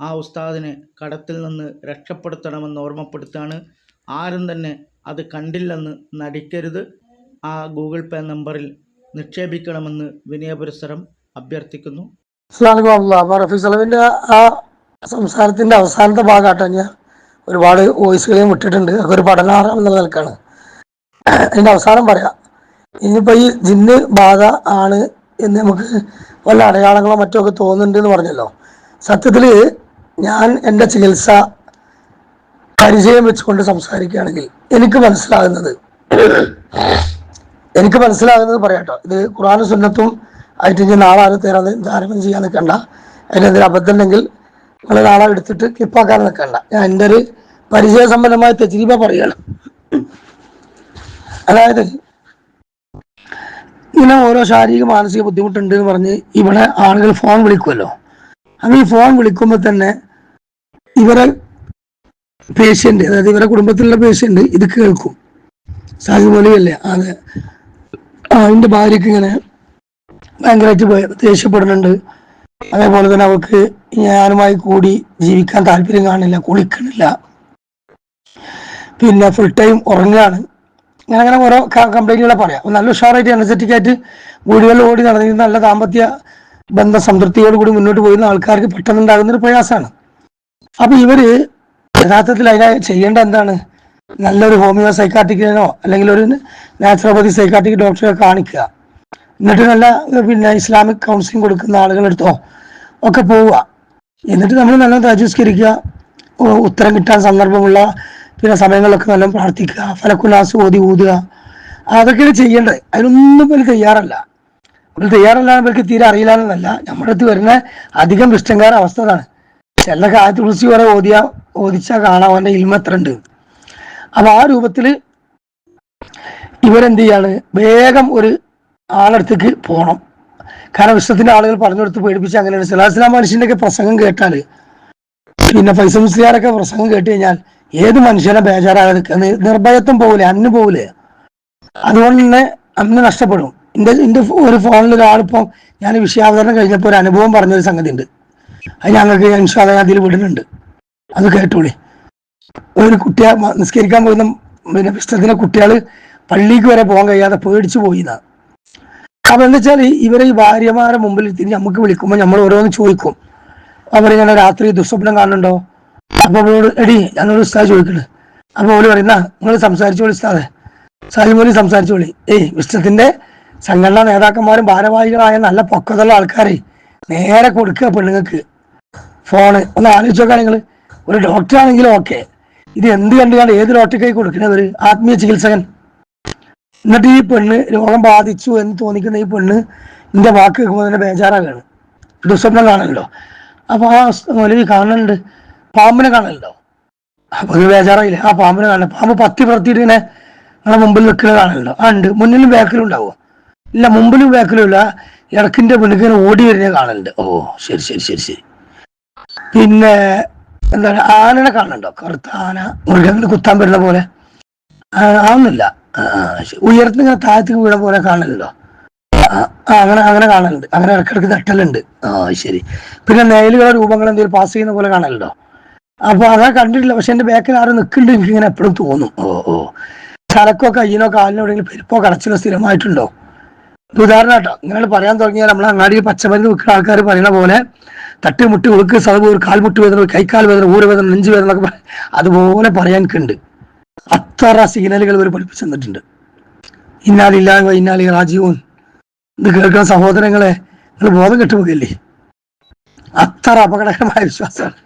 ആ ഉസ്താദിനെ കടത്തിൽ നിന്ന് രക്ഷപ്പെടുത്തണമെന്ന് ഓർമ്മപ്പെടുത്തുകയാണ്. ആരും തന്നെ അത് കണ്ടില്ലെന്ന് നടിക്കരുത്. ആ ഗൂഗിൾ പേ നമ്പറിൽ നിക്ഷേപിക്കണമെന്ന് വിനയപുരസരം അഭ്യർത്ഥിക്കുന്നു. അസ്ലാം അപ്പോൾ റഫീസ് അലവിന്റെ ആ സംസാരത്തിന്റെ അവസാനത്തെ ഭാഗമായിട്ട് ഞാൻ ഒരുപാട് വോയിസുകളെയും വിട്ടിട്ടുണ്ട്. അതൊക്കെ ഒരു പഠനാർഹം എന്നുള്ള നിലക്കാണ്. അതിന്റെ അവസാനം പറയാം. ഇനിയിപ്പോൾ ഈ ജിന്ന് ബാധ ആണ് എന്ന് നമുക്ക് വല്ല അടയാളങ്ങളോ മറ്റോ ഒക്കെ തോന്നുന്നുണ്ട് എന്ന് പറഞ്ഞല്ലോ. സത്യത്തിൽ ഞാൻ എന്റെ ചികിത്സ പരിചയം വെച്ചുകൊണ്ട് സംസാരിക്കുകയാണെങ്കിൽ എനിക്ക് മനസ്സിലാകുന്നത് എനിക്ക് മനസ്സിലാകുന്നത് പറയാട്ടോ. ഇത് ഖുറാനും സുന്നത്തും ആയിട്ട് ഇനി നാളെ ആരും തരാൻ താരതമ്യം ചെയ്യാൻ നിൽക്കണ്ട. അതിനെന്തെങ്കിലും അബദ്ധം ഉണ്ടെങ്കിൽ നിങ്ങൾ നാളെ എടുത്തിട്ട് കിപ്പാക്കാൻ നിൽക്കണ്ട. ഞാൻ എന്റെ ഒരു പരിചയസമ്പന്നമായ തെച്ചിരിപ്പ പറയുകയാണ് അതായത് ഇങ്ങനെ ഓരോ ശാരീരിക മാനസിക ബുദ്ധിമുട്ടുണ്ട് എന്ന് പറഞ്ഞ് ഇവിടെ ആളുകൾ ഫോൺ വിളിക്കുമല്ലോ. അങ്ങനെ ഈ ഫോൺ വിളിക്കുമ്പോൾ തന്നെ ഇവരെ പേഷ്യന്റ് അതായത് ഇവരെ കുടുംബത്തിലുള്ള പേഷ്യന്റ് ഇത് കേൾക്കും. സാജി പോലെയല്ലേ അതെ ആ ഭാര്യക്ക് ഇങ്ങനെ ഭയങ്കരമായിട്ട് ഭയ- ദേഷ്യപ്പെടുന്നുണ്ട്. അതേപോലെ തന്നെ അവൾക്ക് ഞാനുമായി കൂടി ജീവിക്കാൻ താല്പര്യം കാണില്ല കുളിക്കണില്ല. പിന്നെ ഫുൾ ടൈം ഉറങ്ങാണ് അങ്ങനെ അങ്ങനെ ഓരോ കംപ്ലൈന്റുകളെ പറയാം. നല്ല ഉഷാറായിട്ട് എനർജറ്റിക് ആയിട്ട് വീടുകളിൽ ഓടി നടന്നിരുന്ന നല്ല ദാമ്പത്യ ബന്ധ സംതൃപ്തിയോട് കൂടി മുന്നോട്ട് പോയിരുന്ന ആൾക്കാർക്ക് പെട്ടെന്ന് ഉണ്ടാകുന്ന ഒരു പ്രയാസമാണ്. അപ്പൊ ഇവർ യഥാർത്ഥത്തിൽ അതിനെ ചെയ്യേണ്ട എന്താണ്? നല്ലൊരു ഹോമിയോ സൈക്കാട്രിക്കിനോ അല്ലെങ്കിൽ ഒരു നാച്ചുറോപ്പതി സൈക്കാട്രിക് ഡോക്ടറെ കാണിക്കുക. എന്നിട്ട് നല്ല പിന്നെ ഇസ്ലാമിക് കൗൺസിലിംഗ് കൊടുക്കുന്ന ആളുകളെടുത്തോ ഒക്കെ പോവുക. എന്നിട്ട് നമ്മൾ നല്ല തജസ്കരിക്കുക. ഉത്തരം കിട്ടാൻ സന്ദർഭമുള്ള പിന്നെ സമയങ്ങളിലൊക്കെ നല്ല പ്രാർത്ഥിക്കുക. ഫലക്കുലാസ് ഓതി ഊതുക. അതൊക്കെയാണ് ചെയ്യേണ്ടത്. അതിനൊന്നും ഇവർ തയ്യാറല്ല. ഇവർ തയ്യാറല്ല ഇവർക്ക് തീരെ അറിയില്ല എന്നല്ല നമ്മുടെ അടുത്ത് വരുന്ന അധികം ഇഷ്ടംകാര അവസ്ഥ അതാണ്. ചില കാലത്ത് കുറിച്ച് കുറെ ഓതിയ ഓദിച്ചാൽ കാണാം അവന്റെ ഇൽമ എത്ര ഉണ്ട് അപ്പൊ ആ രൂപത്തിൽ ഇവരെന്ത് ചെയ്യാണ്? വേഗം ഒരു ആളടുത്തേക്ക് പോകണം കാരണം വിശ്വത്തിന്റെ ആളുകൾ പറഞ്ഞു കൊടുത്ത് പേടിപ്പിച്ച് അങ്ങനെയാണ്. സലാസ്ലാം മനുഷ്യന്റെ ഒക്കെ പ്രസംഗം കേട്ടാൽ പിന്നെ ഫൈസ മുസ്ലിയാരൊക്കെ പ്രസംഗം കേട്ട് കഴിഞ്ഞാൽ ഏത് മനുഷ്യനെ ബേജാറാകാതെ നിർഭയത്വം പോകില്ലേ അന്ന് പോകില്ലേ അതുകൊണ്ട് തന്നെ അന്ന് നഷ്ടപ്പെടും. എന്റെ എന്റെ ഒരു ഫോണിൽ ഒരാളിപ്പോ ഞാൻ വിഷയാവതരണം കഴിഞ്ഞപ്പോൾ ഒരു അനുഭവം പറഞ്ഞൊരു സംഗതി ഉണ്ട് അത് ഞങ്ങൾക്ക് ഇൻഷാല്ല അതിൽ വിടുന്നുണ്ട്. അത് കേട്ടോളി. ഒരു കുട്ടിയെ നിസ്കരിക്കാൻ പോകുന്ന പിന്നെ പുസ്തകത്തിലെ കുട്ടികൾ പള്ളിക്ക് വരെ പോകാൻ കഴിയാതെ പേടിച്ചു പോയിന്നാ അപ്പൊ എന്താ വെച്ചാൽ ഇവരെ ഈ ഭാര്യമാരെ മുമ്പിൽ തിരിഞ്ഞ് നമുക്ക് വിളിക്കുമ്പോൾ നമ്മൾ ഓരോന്ന് ചോദിക്കും. അവർ അവരിങ്ങനെ രാത്രി ദുസ്വപ്നം കാണുന്നുണ്ടോ? അപ്പൊ അവളോട് എടി ഞാനൊരു ഉസ്താദ് ചോദിക്കണ്. അപ്പൊ അവർ പറയുന്ന നിങ്ങൾ സംസാരിച്ചോളി ഉസ്താദെ. സാലിമോലി സംസാരിച്ചോളി. ഏയ് വിശ്വത്തിന്റെ സംഘടനാ നേതാക്കന്മാരും ഭാരവാഹികളായ നല്ല പൊക്കത്തുള്ള ആൾക്കാരെ നേരെ കൊടുക്കുക പെണ്ണുങ്ങൾക്ക്. ഫോണ് ഒന്ന് ആലോചിച്ച് നോക്കാം നിങ്ങൾ ഒരു ഡോക്ടർ ആണെങ്കിലും ഓക്കെ ഇത് എന്ത് കണ്ടു കണ്ട് ഏത് ഡോക്ടർക്കായി ഒരു ആത്മീയ ചികിത്സകൻ. എന്നിട്ട് ഈ പെണ്ണ് രോഗം ബാധിച്ചു എന്ന് തോന്നിക്കുന്ന ഈ പെണ്ണ് എന്റെ വാക്ക് കേൾക്കുമ്പോൾ തന്നെ ബേജാറാകാണ്. ദുസ്വപ്നം കാണലോ അപ്പൊ ആ മൊലവി കാണലുണ്ട്. പാമ്പിനെ കാണലുണ്ടോ? അപ്പൊ അത് ബേജാറായില്ലേ? ആ പാമ്പിനെ കാണ പാമ്പ് പത്തി പറത്തിയിട്ട് ഇങ്ങനെ നിങ്ങളെ മുമ്പിൽ നിൽക്കുന്ന കാണലുണ്ടോ? ആ ഉണ്ട്. മുന്നിലും ബാക്കിലും ഉണ്ടാവോ ഇല്ല മുമ്പിലും ബാക്കിലും ഇല്ല. ഇടക്കിന്റെ പെണ്ണുക്ക് ഇങ്ങനെ ഓടി വരുന്ന കാണലുണ്ട്. ഓ ശരി ശരി ശരി ശരി. പിന്നെ എന്താണ് ആനനെ കാണണ്ടോ കറുത്ത ആന മൃഗങ്ങൾ കുത്താൻ വരുന്ന പോലെ? ആവുന്നില്ല ഉയർത്തി ഇങ്ങനെ താഴത്തേക്ക് വീണ പോലെ കാണലുണ്ടോ അങ്ങനെ അങ്ങനെ കാണലുണ്ട്. അങ്ങനെ ഇടക്കിടക്ക് തട്ടലുണ്ട്. ആ ശരി. പിന്നെ നെയിലുകളെ രൂപങ്ങൾ എന്തെങ്കിലും പാസ് ചെയ്യുന്ന പോലെ കാണലുണ്ടോ? അപ്പൊ അങ്ങനെ കണ്ടിട്ടില്ല. പക്ഷെ എന്റെ ബാക്കിൽ ആരും നിൽക്കുന്നുണ്ട് എനിക്ക് ഇങ്ങനെ എപ്പോഴും തോന്നും. ഓ ഓ. തലക്കോ കയ്യിനോ കാലിനോ എവിടെയെങ്കിലും പെരുപ്പോ കടച്ചിലോ സ്ഥിരമായിട്ടുണ്ടോ? ഉദാഹരണം കേട്ടോ ഇങ്ങനെ പറയാൻ തുടങ്ങിയാൽ നമ്മൾ അങ്ങാടിയിൽ പച്ചമരുന്ന് വിൽക്കുന്ന ആൾക്കാർ പറയുന്ന പോലെ തട്ടി മുട്ടി ഉളുക്ക് സതവ് ഒരു കാൽമുട്ട് വേദന കൈക്കാൽ വേദന ഊരവേദന നെഞ്ച് വേദന എന്നൊക്കെ അതുപോലെ പറയാൻ കണ്ട് അത്ര സിഗ്നലുകൾ ഇവർ പഠിപ്പിച്ചു തന്നിട്ടുണ്ട്. ഇന്നാലില്ലാ ഇന്നാലി രാജീവൻ ഇത് കേൾക്കുന്ന സഹോദരങ്ങളെ നിങ്ങൾ ബോധം കെട്ടുപോകല്ലേ? അത്ര അപകടകരമായ വിശ്വാസമാണ്.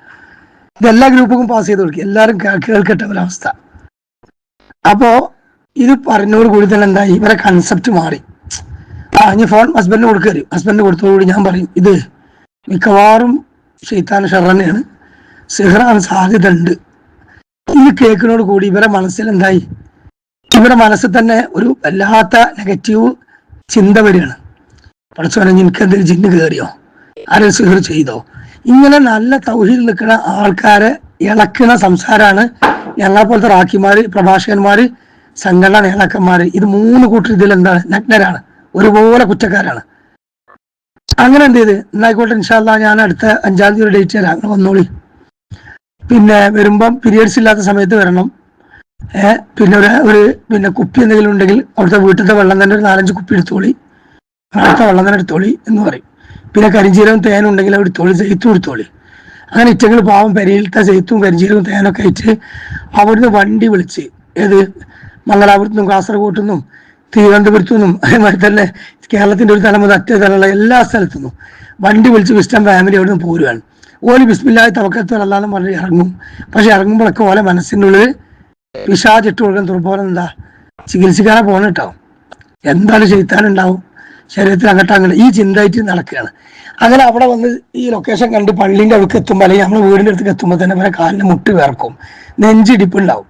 ഇത് എല്ലാ ഗ്രൂപ്പും പാസ് ചെയ്ത് കൊടുക്കുക എല്ലാവരും കേൾക്കട്ടെ ഒരവസ്ഥ. അപ്പോ ഇത് പറഞ്ഞോട് കൂടി തന്നെ എന്തായി ഇവരെ കൺസെപ്റ്റ് മാറി. ആ ഇനി ഫോൺ ഹസ്ബൻഡിന് കൊടുക്കരുത് ഹസ്ബൻഡിന് കൊടുത്തോടുകൂടി ഞാൻ പറയും ഇത് മിക്കവാറും ഷെയ്ത്താൻ ഷെറന്നെയാണ് സെഹ്റാൻ സാധ്യത ഉണ്ട് ഇത് കേൾക്കുന്നതോട് കൂടി ഇവരെ മനസ്സിൽ എന്തായി ഇവരുടെ മനസ്സിൽ തന്നെ ഒരു വല്ലാത്ത നെഗറ്റീവ് ചിന്ത വരികയാണ്. പഠിച്ചോനെ നിനക്ക് എന്തെങ്കിലും ജിന്ന് കയറിയോ ആരും സിഹർ ചെയ്തോ? ഇങ്ങനെ നല്ല തൗഹീൽ നിൽക്കുന്ന ആൾക്കാരെ ഇളക്കുന്ന സംസാരമാണ് ഞങ്ങളെ പോലത്തെ റാക്കിമാര് പ്രഭാഷകന്മാര് സംഘടന നേതാക്കന്മാര്. ഇത് മൂന്ന് കൂട്ടർ ഇതിൽ എന്താണ് നഗ്നരാണ്. ഒരുപോലെ കുറ്റക്കാരാണ്. അങ്ങനെ എന്ത് ചെയ്ത്? എന്നായിക്കോട്ടെ ഇൻഷാല്ല ഞാൻ അടുത്ത അഞ്ചാം തീയതി ഡേറ്റ് തരാം. അങ്ങനെ വന്നോളി. പിന്നെ വരുമ്പം പീരിയഡ്സ് ഇല്ലാത്ത സമയത്ത് വരണം. ഏഹ് പിന്നെ ഒരു ഒരു പിന്നെ കുപ്പി എന്തെങ്കിലും ഉണ്ടെങ്കിൽ അവിടുത്തെ വീട്ടിലത്തെ വെള്ളം തന്നെ ഒരു നാലഞ്ച് കുപ്പി എടുത്തോളി. അടുത്ത വെള്ളം തന്നെ എടുത്തോളി എന്ന് പറയും. പിന്നെ കരിഞ്ചീരവും തേനും ഉണ്ടെങ്കിൽ അവിടെ എടുത്തോളി ജയിത്തും എടുത്തോളി. അങ്ങനെ ഇറ്റങ്ങൾ പാവം പെരയിലത്തെ ജയിത്തും കരിഞ്ചീരവും തേനൊക്കെ അയച്ച് അവിടുന്ന് വണ്ടി വിളിച്ച് ഏത് മംഗലാപുരത്തു നിന്നും കാസർഗോഡ് നിന്നും തിരുവനന്തപുരത്തു നിന്നും അതേമാതിരി തന്നെ കേരളത്തിന്റെ ഒരു തലമുറ അറ്റ തലമുള്ള എല്ലാ സ്ഥലത്തു നിന്നും വണ്ടി വിളിച്ച് വിസ്റ്റം ഫാമിലി അവിടെ നിന്ന് പോരുകയാണ് ഓൽ ബിസ്മില്ലാതെ തവക്കത്ത് അല്ലാന്ന് പറഞ്ഞ് ഇറങ്ങും. പക്ഷെ ഇറങ്ങുമ്പോഴൊക്കെ ഓലെ മനസ്സിനുള്ളിൽ പിശാചിട്ട് കൊടുക്കാൻ തുറപ്പോലെ എന്താ? ചികിത്സിക്കാനെ പോകണ എന്താണ് ചെയ്താനുണ്ടാവും ശരീരത്തിൽ അങ്ങോട്ട് അങ്ങനെ ഈ ചിന്തയായിട്ട് നടക്കുകയാണ്. അങ്ങനെ അവിടെ വന്ന് ഈ ലൊക്കേഷൻ കണ്ട് പള്ളിന്റെ അടുക്ക് എത്തുമ്പോൾ അല്ലെങ്കിൽ നമ്മുടെ വീടിന്റെ അടുത്തേക്ക് എത്തുമ്പോൾ തന്നെ ഇവരെ കാലിന് മുട്ട് വിറക്കും നെഞ്ചിടിപ്പുണ്ടാവും.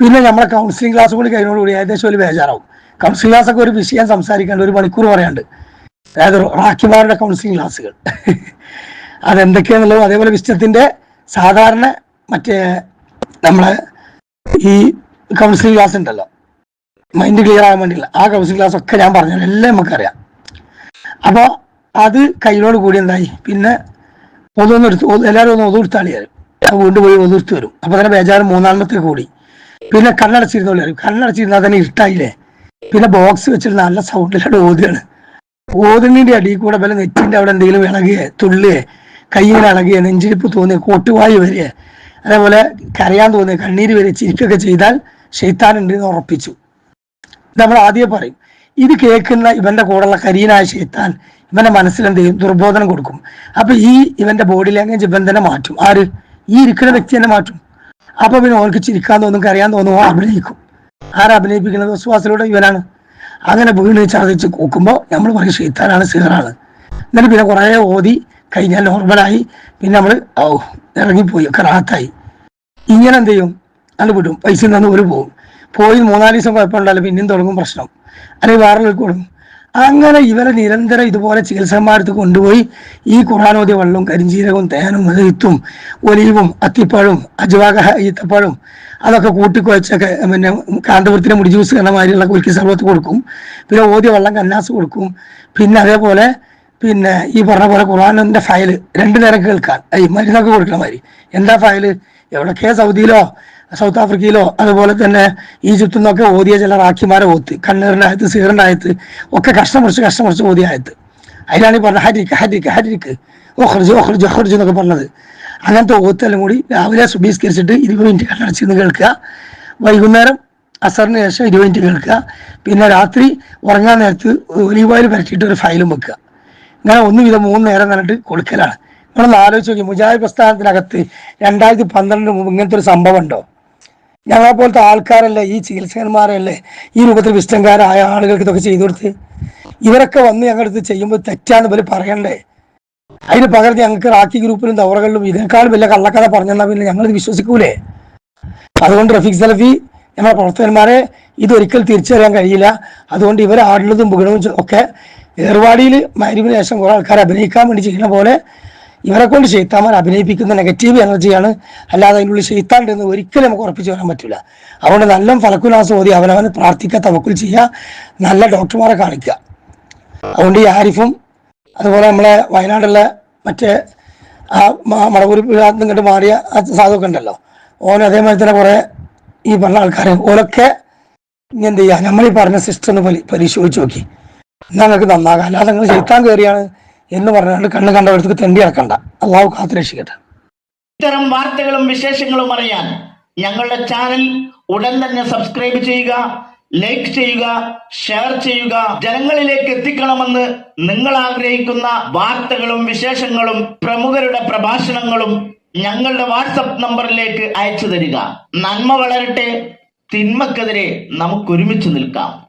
പിന്നെ നമ്മളെ കൗൺസിലിംഗ് ക്ലാസ് കൂടി കഴിഞ്ഞോടുകൂടി ഏകദേശം ഒരു ബേജാറാവും. കൗൺസിലിംഗ് ക്ലാസ് ഒക്കെ ഒരു വിഷയം സംസാരിക്കാണ്ട് ഒരു മണിക്കൂർ പറയാണ്ട്. അതായത് റാക്കിമാരുടെ കൗൺസിലിംഗ് ക്ലാസ്സുകൾ അതെന്തൊക്കെയാണെന്നുള്ളത് അതേപോലെ വിശ്വത്തിന്റെ സാധാരണ മറ്റേ നമ്മളെ ഈ കൗൺസിലിംഗ് ക്ലാസ് ഉണ്ടല്ലോ. മൈൻഡ് ക്ലിയർ ആകാൻ വേണ്ടിയില്ല ആ കൗൺസിലിംഗ് ക്ലാസ് ഒക്കെ ഞാൻ പറഞ്ഞു എല്ലാം നമുക്കറിയാം. അപ്പോൾ അത് കയ്യിലോട് കൂടി എന്തായി? പിന്നെ ഒതൊന്നും എടുത്ത് എല്ലാവരും ഒന്ന് ഒതുർത്താളിയാരും വീണ്ടും പോയി ഒതുർത്ത് വരും. അപ്പൊ തന്നെ ബേജാറ് മൂന്നാമത്തെ കൂടി. പിന്നെ കണ്ണടച്ചിരുന്നോളി വരും കണ്ണടച്ചിരുന്നാൽ തന്നെ ഇരുട്ടായില്ലേ? പിന്നെ ബോക്സ് വെച്ചിട്ട് നല്ല സൗണ്ടിലാണ് ഓതുകയാണ്. ഓതുന്നതിന്റെ അടിയിൽ കൂടെ വല്ല നെറ്റിന്റെ അവിടെ എന്തെങ്കിലും ഇളകിയേ തുള്ളിയേ കയ്യിങ്ങനെ ഇളകിയ നെഞ്ചിരിപ്പ് തോന്നിയ കോട്ടുവായി വരിക അതേപോലെ കരയാൻ തോന്നിയ കണ്ണീര് വരെ ചിരിക്കൊക്കെ ചെയ്താൽ ഷെയ്ത്താനുണ്ട് എന്ന് ഉറപ്പിച്ചു. നമ്മൾ ആദ്യം പറയും ഇത് കേൾക്കുന്ന ഇവന്റെ കൂടെയുള്ള കരീനായ ഷെയ്ത്താൻ ഇവന്റെ മനസ്സിൽ എന്ത് ചെയ്യും? ദുർബോധനം കൊടുക്കും. അപ്പൊ ഈ ഇവന്റെ ബോഡി ലാംഗ്വേജ് ഇവൻ തന്നെ മാറ്റും. ആര്? ഈ ഇരിക്കുന്ന വ്യക്തി തന്നെ മാറ്റും. അപ്പൊ പിന്നെ ഓർക്ക് ചിരിക്കാൻ തോന്നും കരയാൻ തോന്നും അഭിനയിക്കും ആരാ അഭിനയിപ്പിക്കുന്നത്? വിശ്വാസത്തിലൂടെ ഇവനാണ്. അങ്ങനെ വീണ് ചതച്ച് നോക്കുമ്പോൾ നമ്മൾ പറയും ഷെയ്ത്താനാണ് സിഹറാണ് എന്നിട്ട് പിന്നെ കുറേ ഓതി കഴിഞ്ഞാൽ നോർമലായി പിന്നെ നമ്മൾ ഓ ഇറങ്ങിപ്പോയി ഒക്കെ റാത്തായി ഇങ്ങനെ എന്ത് ചെയ്യും? അത് വിടും. പൈസ നിന്ന് ഒരു പോകും പോയി മൂന്നാൽ ദിവസം കുഴപ്പമുണ്ടല്ലോ പിന്നെയും തുടങ്ങും പ്രശ്നം. അല്ലെങ്കിൽ വേറെ കൊടുക്കും. അങ്ങനെ ഇവരെ നിരന്തരം ഇതുപോലെ ചികിത്സന്മാരത്ത് കൊണ്ടുപോയി ഈ ഖുറാനോദ്യ വെള്ളവും കരിഞ്ചീരകവും തേനും ഈത്തും ഒലീവും അത്തിപ്പഴവും അജവാക ഈത്തപ്പഴവും അതൊക്കെ കൂട്ടിക്കുഴച്ചൊക്കെ പിന്നെ കാന്തപുരത്തിന് മുടി ജ്യൂസ് എന്ന മാതിരിയുള്ള കുൽക്കി സർവത്ത് കൊടുക്കും. പിന്നെ ഓദ്യ വെള്ളം കന്നാസ് കൊടുക്കും. പിന്നെ അതേപോലെ പിന്നെ ഈ പറഞ്ഞ പോലെ ഖുറാനിന്റെ ഫയൽ രണ്ടു നേരം കേൾക്കാൻ ഈ മരുന്നൊക്കെ കൊടുക്കണ മാതിരി. എന്താ ഫയൽ എവിടൊക്കെ സൗദിയിലോ? സൗത്ത് ആഫ്രിക്കയിലോ അതുപോലെ തന്നെ ഈജിപ്തിൽ നിന്നൊക്കെ ഓതിയ ചില റാക്കിമാരെ ഓത്ത് കണ്ണീറിന്റെ ആയത്ത് സീറിന്റെ ആയത്ത് ഒക്കെ കഷ്ടം കുറച്ച് കഷ്ടം കുറച്ച് ഓതിയ ആയത്ത്. അതിലാണ് ഈ പറഞ്ഞത് ഹരിക്ക് ഹരിക്ക് ഹരിക്ക്. ഓഹർജ് ഓഹർജ് ഓഹർജ് എന്നൊക്കെ പറഞ്ഞത്. അങ്ങനത്തെ ഓത്തെല്ലാം കൂടി രാവിലെ സുബീസ്കരിച്ചിട്ട് ഇരുപത് മിനിറ്റ് കണ്ണടച്ചിരുന്ന് കേൾക്കുക. വൈകുന്നേരം അസറിന് ശേഷം ഇരുപത് മിനിറ്റ് കേൾക്കുക. പിന്നെ രാത്രി ഉറങ്ങാൻ നേരത്ത് ഒലീവ് ഓയിൽ പരട്ടിയിട്ട് ഒരു ഫയലും വെക്കുക. ഇങ്ങനെ ഒന്നുവിധം മൂന്ന് നേരം കണ്ടിട്ട് കൊടുക്കലാണ്. നമ്മളൊന്ന് ആലോചിച്ച് നോക്കി. മുജാഹിദ് പ്രസ്ഥാനത്തിനകത്ത് രണ്ടായിരത്തി പന്ത്രണ്ടിന് മുമ്പ് ഇങ്ങനത്തെ ഒരു സംഭവം ഉണ്ടോ? ഞങ്ങളെ പോലത്തെ ആൾക്കാരല്ലേ ഈ ചികിത്സകന്മാരല്ലേ ഈ രൂപത്തിൽ വിഷ്ടംകാരായ ആളുകൾക്ക് ഇതൊക്കെ ചെയ്തു കൊടുത്ത്? ഇവരൊക്കെ വന്ന് ഞങ്ങളുടെ അടുത്ത് ചെയ്യുമ്പോൾ തെറ്റാന്ന് ഇവർ പറയണ്ടേ? അതിന് പകരം ഞങ്ങൾക്ക് റാക്കി ഗ്രൂപ്പിലും ദൗറകളിലും ഇതിനേക്കാളും വലിയ കള്ളക്കഥ പറഞ്ഞാൽ പിന്നെ ഞങ്ങളിത് വിശ്വസിക്കൂലേ? അതുകൊണ്ട് റഫീഖ് സലഫി ഞങ്ങളെ പ്രവർത്തകന്മാരെ ഇതൊരിക്കൽ തിരിച്ചറിയാൻ കഴിയില്ല. അതുകൊണ്ട് ഇവർ ആടുന്നതും പുകണവും ഒക്കെ ഏർവാടിയിൽ മരുവിന് ശേഷം കുറെ ആൾക്കാരെ അഭിനയിക്കാൻ വേണ്ടി ചെയ്യുന്ന പോലെ ഇവരെ കൊണ്ട് ചെയ്താമൻ അഭിനയിപ്പിക്കുന്ന നെഗറ്റീവ് എനർജിയാണ് അല്ലാതെ അതിനുള്ളിൽ ചെയ്താണ്ട് എന്ന് ഒരിക്കലും നമുക്ക് ഉറപ്പിച്ചു വരാൻ പറ്റില്ല അതുകൊണ്ട് നല്ല ഫലക്കുലാസ് ഓതി അവനവന് പ്രാർത്ഥിക്കുക തവക്കുൽ ചെയ്യുക നല്ല ഡോക്ടർമാരെ കാണിക്കുക. അതുകൊണ്ട് ഈ ആരിഫും അതുപോലെ നമ്മളെ വയനാടുള്ള മറ്റേ ആ മടവൂരി ഇങ്ങോട്ട് മാറിയ ആ സാധുവൊക്കെ ഉണ്ടല്ലോ. ഓൻ അതേമാതിരി തന്നെ കുറെ ഈ പറഞ്ഞ ആൾക്കാരെ ഓലൊക്കെ ഇനി എന്ത് ചെയ്യുക നമ്മൾ ഈ പറഞ്ഞ സിസ്റ്റം ഒന്ന് പരി- പരിശോധിച്ച് നോക്കി. എന്നാൽ നിങ്ങൾക്ക് നന്നാകാം. അല്ലാതെ നിങ്ങൾ ചെയ്ത്താൻ കയറിയാണ്. എന്ന് പറഞ്ഞുകൊണ്ട് കണ്ണ് കണ്ടവർക്ക് തെണ്ടി ഇറക്കണ്ട അള്ളാഹു കാത്തു രക്ഷിക്കട്ടെ. ഇത്തരം വാർത്തകളും വിശേഷങ്ങളും അറിയാൻ ഞങ്ങളുടെ ചാനൽ ഉടൻ തന്നെ സബ്സ്ക്രൈബ് ചെയ്യുക ലൈക്ക് ചെയ്യുക ഷെയർ ചെയ്യുക. ജനങ്ങളിലേക്ക് എത്തിക്കണമെന്ന് നിങ്ങൾ ആഗ്രഹിക്കുന്ന വാർത്തകളും വിശേഷങ്ങളും പ്രമുഖരുടെ പ്രഭാഷണങ്ങളും ഞങ്ങളുടെ വാട്സപ്പ് നമ്പറിലേക്ക് അയച്ചു തരിക. നന്മ വളരട്ടെ തിന്മക്കെതിരെ നമുക്ക് ഒരുമിച്ച് നിൽക്കാം.